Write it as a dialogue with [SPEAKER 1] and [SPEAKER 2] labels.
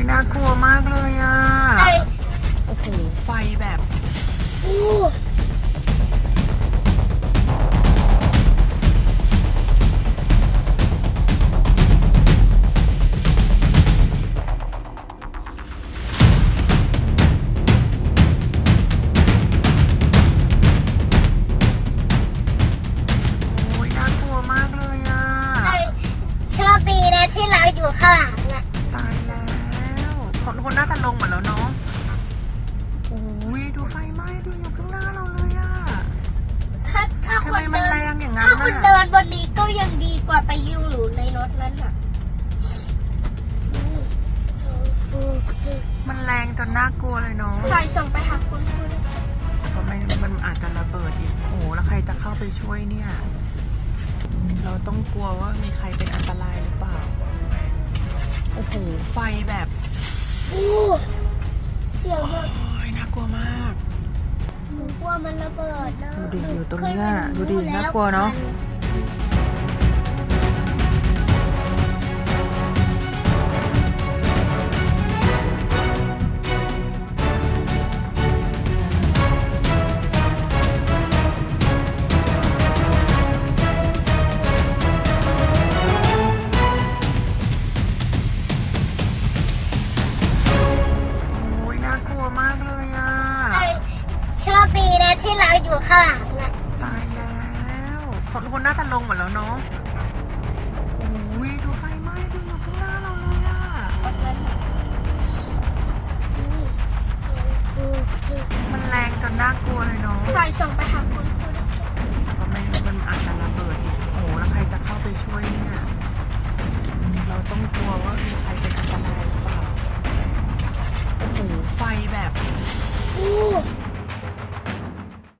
[SPEAKER 1] ยน่ากลัวมากเลยอะ
[SPEAKER 2] ไอ้
[SPEAKER 1] โอ้โห ไฟแบบ
[SPEAKER 2] อู้
[SPEAKER 1] โอ้ยน่ากลัวมากเลยอะ
[SPEAKER 2] ไอ้โชคดีนะที่เราอยู่ข้างหลังน่ะ
[SPEAKER 1] ตายแล้ว คนคนน่าจะลงหมดแล้วเนาะโอ้ยดูไฟไหม้ดูอยู่ข้างหน้าเราเลยอะ
[SPEAKER 2] ถ้าถ้า
[SPEAKER 1] ทำ
[SPEAKER 2] ค
[SPEAKER 1] ไม
[SPEAKER 2] น
[SPEAKER 1] มัน
[SPEAKER 2] เดิ
[SPEAKER 1] แร
[SPEAKER 2] น
[SPEAKER 1] งอย่างนั้น
[SPEAKER 2] ถ้าคน
[SPEAKER 1] น่ะ
[SPEAKER 2] เดินบนนี้ก็ยังดีกว่าไปอยู่หรูในรถนั้นอะ
[SPEAKER 1] มันแรงจนน่ากลัวเลยเนาะ
[SPEAKER 2] ไฟส่องไปหาคุณคุณ
[SPEAKER 1] เพราะมันมันอาจจะระเบิดอีกโอ้โหแล้วใครจะเข้าไปช่วยเนี่ย เราต้องกลัวว่ามีใครเป็นอันตรายหรือเปล่า โอ้โหไฟแบบ
[SPEAKER 2] อู้ เสียงแบบ
[SPEAKER 1] โอ้ยน่ากลัวมาก
[SPEAKER 2] หนูกลัวมันระเบิดนะ
[SPEAKER 1] ดูดิอยู่ตรง
[SPEAKER 2] เค
[SPEAKER 1] เนี้ย
[SPEAKER 2] ไป
[SPEAKER 1] ดูดิ
[SPEAKER 2] แน่า
[SPEAKER 1] กลัวเนอะโโช
[SPEAKER 2] คดีนะที่เราอยู่ข้างหลังน่ะ
[SPEAKER 1] ตายแล้วคนคนน่าจะลงหมดแล้วเนาะโอ้ยดูไฟไหม้ดูอยู่ข้างหน้าเราเลยอะมันแรงจนน่ากลัวเลยเนาะ
[SPEAKER 2] ไฟส่องไปหาคุณคุณ
[SPEAKER 1] เพราะมันมันอาจจะระเบิดอีกโอ้โหแล้วใครจะเข้าไปช่วยเนี่ย เราต้องกลัวว่ามีใครเป็นอัน